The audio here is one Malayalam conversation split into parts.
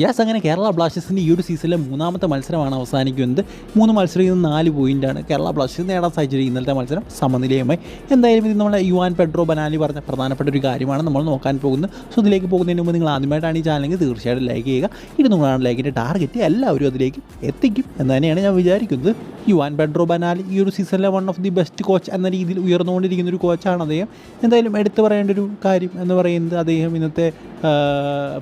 യെസ് അങ്ങനെ കേരള ബ്ലാസ്റ്റേഴ്സിന്റെ ഈ ഒരു സീസണിലെ മൂന്നാമത്തെ മത്സരമാണ് അവസാനിക്കുന്നത്. മൂന്ന് മത്സരത്തിൽ നിന്ന് നാല് പോയിന്റാണ് കേരള ബ്ലാസ്റ്റേഴ്സ് നേടാൻ സാധിച്ചത് ഇന്നലത്തെ മത്സരം സമനിലയുമായി. എന്തായാലും ഇത് നമ്മുടെ യുവാൻ പെഡ്രോ ബനാലി പറഞ്ഞ പ്രധാനപ്പെട്ട ഒരു കാര്യമാണ് നമ്മൾ നോക്കാൻ പോകുന്നത്. സോ ഇതിലേക്ക് പോകുന്നതിന് മുമ്പ് നിങ്ങൾ ആദ്യമായിട്ടാണ് ഈ ചാനലെങ്കിൽ തീർച്ചയായിട്ടും ലൈക്ക് ചെയ്യുക. ഇരുന്നൂറാണ് ലൈക്കിന്റെ ടാർഗറ്റ് എല്ലാവരും അതിലേക്ക് എത്തിക്കും എന്ന് തന്നെയാണ് ഞാൻ വിചാരിക്കുന്നത്. യുവാൻ പെഡ്രോ ബനാലി ഈ ഒരു സീസണിലെ one of the best coach എന്ന രീതിയിൽ ഉയർന്നുകൊണ്ടിരിക്കുന്ന ഒരു കോച്ചാണ് അദ്ദേഹം. എന്തായാലും എടുത്തു പറയേണ്ട ഒരു കാര്യം എന്ന് പറയുന്നത് അദ്ദേഹം ഇന്നത്തെ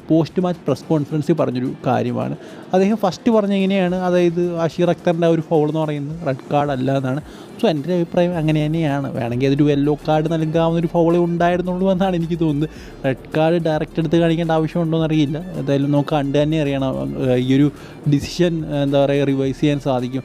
പോസ്റ്റ് മാച്ച് പ്രസ് കോൺഫറൻസിൽ പറഞ്ഞൊരു കാര്യമാണ്. അദ്ദേഹം ഫസ്റ്റ് പറഞ്ഞ എങ്ങനെയാണ് അതായത് അഷീർ അക്തറിന്റെ ഒരു ഫൗൾ എന്ന് പറയുന്നത് റെഡ് കാർഡ് അല്ല എന്നാണ്. സോ എന്റെ അഭിപ്രായം അങ്ങനെ തന്നെയാണ്. വേണമെങ്കിൽ അതൊരു യെല്ലോ കാർഡ് നൽകാവുന്ന ഒരു ഫൗളേ ഉണ്ടായിരുന്നുള്ളൂ എന്നാണ് എനിക്ക് തോന്നുന്നത്. റെഡ് കാർഡ് ഡയറക്റ്റ് എടുത്ത് കാണിക്കേണ്ട ആവശ്യമുണ്ടോ എന്നറിയില്ല എന്തായാലും നമുക്ക് കണ്ട് തന്നെ അറിയണം. ഈ ഒരു ഡിസിഷൻ എന്താ പറയുക റിവൈസ് ചെയ്യാൻ സാധിക്കും.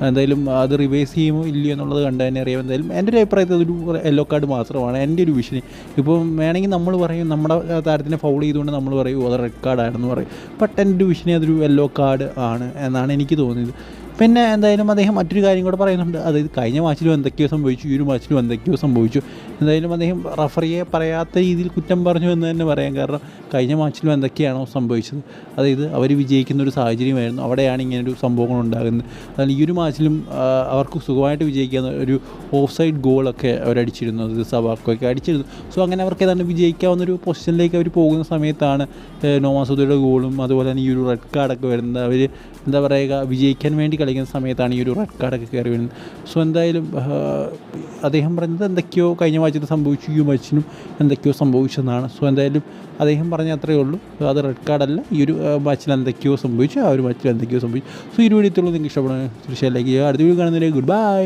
എന്തായാലും അത് റിവേഴ്സ് ചെയ്യുമോ ഇല്ലയോ എന്നുള്ളത് കണ്ട് തന്നെ അറിയാം. എന്തായാലും എന്റെ ഒരു അഭിപ്രായത്തിൽ അതൊരു യെല്ലോ കാർഡ് മാത്രമാണ്. എന്റെ ഒരു വിഷന് ഇപ്പം വേണമെങ്കിൽ നമ്മൾ പറയും നമ്മുടെ താരത്തിനെ ഫൗൾ ചെയ്തുകൊണ്ട് നമ്മൾ പറയും "ഓ, അത് റെഡ് കാർഡാണെന്ന് പറയും. ബട്ട് എന്റെ വിഷനെ അതൊരു യെല്ലോ കാർഡ് ആണ് എന്നാണ് എനിക്ക് തോന്നിയത്. പിന്നെ എന്തായാലും അദ്ദേഹം മറ്റൊരു കാര്യം കൂടെ പറയുന്നുണ്ട്. അതായത് കഴിഞ്ഞ മാച്ചിലും എന്തൊക്കെയോ സംഭവിച്ചു ഈ ഒരു മാച്ചിലും എന്തൊക്കെയോ സംഭവിച്ചു. എന്തായാലും അദ്ദേഹം റഫറിയെ പറയാത്ത രീതിയിൽ കുറ്റം പറഞ്ഞു എന്ന് തന്നെ പറയാം. കാരണം കഴിഞ്ഞ മാച്ചിലും എന്തൊക്കെയാണോ സംഭവിച്ചത്. അതായത് അവർ വിജയിക്കുന്ന ഒരു സാഹചര്യമായിരുന്നു. അവിടെയാണ് ഇങ്ങനൊരു സംഭവങ്ങൾ ഉണ്ടാകുന്നത്. അതായത് ഈ ഒരു മാച്ചിലും അവർക്ക് സുഖമായിട്ട് വിജയിക്കാൻ ഒരു ഓഫ് സൈഡ് ഗോളൊക്കെ അവരടിച്ചിരുന്നു അത് സബാക്കൊക്കെ അടിച്ചിരുന്നു സോ അങ്ങനെ അവർക്ക് ഏതാണ്ട് വിജയിക്കാവുന്ന ഒരു പൊസിഷനിലേക്ക് അവർ പോകുന്ന സമയത്താണ് നോമാസുദയുടെ ഗോളും അതുപോലെ തന്നെ ഈ ഒരു റെഡ് കാർഡൊക്കെ വരുന്നത്. അവർ എന്താ പറയുക വിജയിക്കാൻ വേണ്ടി കളിക്കുന്ന സമയത്താണ് ഈ ഒരു റെഡ് കാർഡൊക്കെ കയറി വരുന്നത്. സോ എന്തായാലും അദ്ദേഹം പറഞ്ഞത് എന്തൊക്കെയോ കഴിഞ്ഞ മാച്ചിൽ സംഭവിച്ചു. ഈ മാച്ചിനും എന്തൊക്കെയോ സംഭവിച്ചെന്നാണ്. സോ എന്തായാലും അദ്ദേഹം പറഞ്ഞ അത്രയേ ഉള്ളൂ. അത് റെഡ് കാർഡല്ല ഈ ഒരു മാച്ചിൽ എന്തൊക്കെയോ സംഭവിച്ചു. ആ ഒരു മാച്ചിൽ എന്തൊക്കെയോ സംഭവിച്ചു. സോ ഈ വീഡിയോ നിങ്ങൾക്ക് ഇഷ്ടപ്പെടുന്നത് തീർച്ചയായും ലൈക്ക് ചെയ്യുക. അടുത്ത വീഡിയോ കാണുന്നതിന് ഗുഡ് ബൈ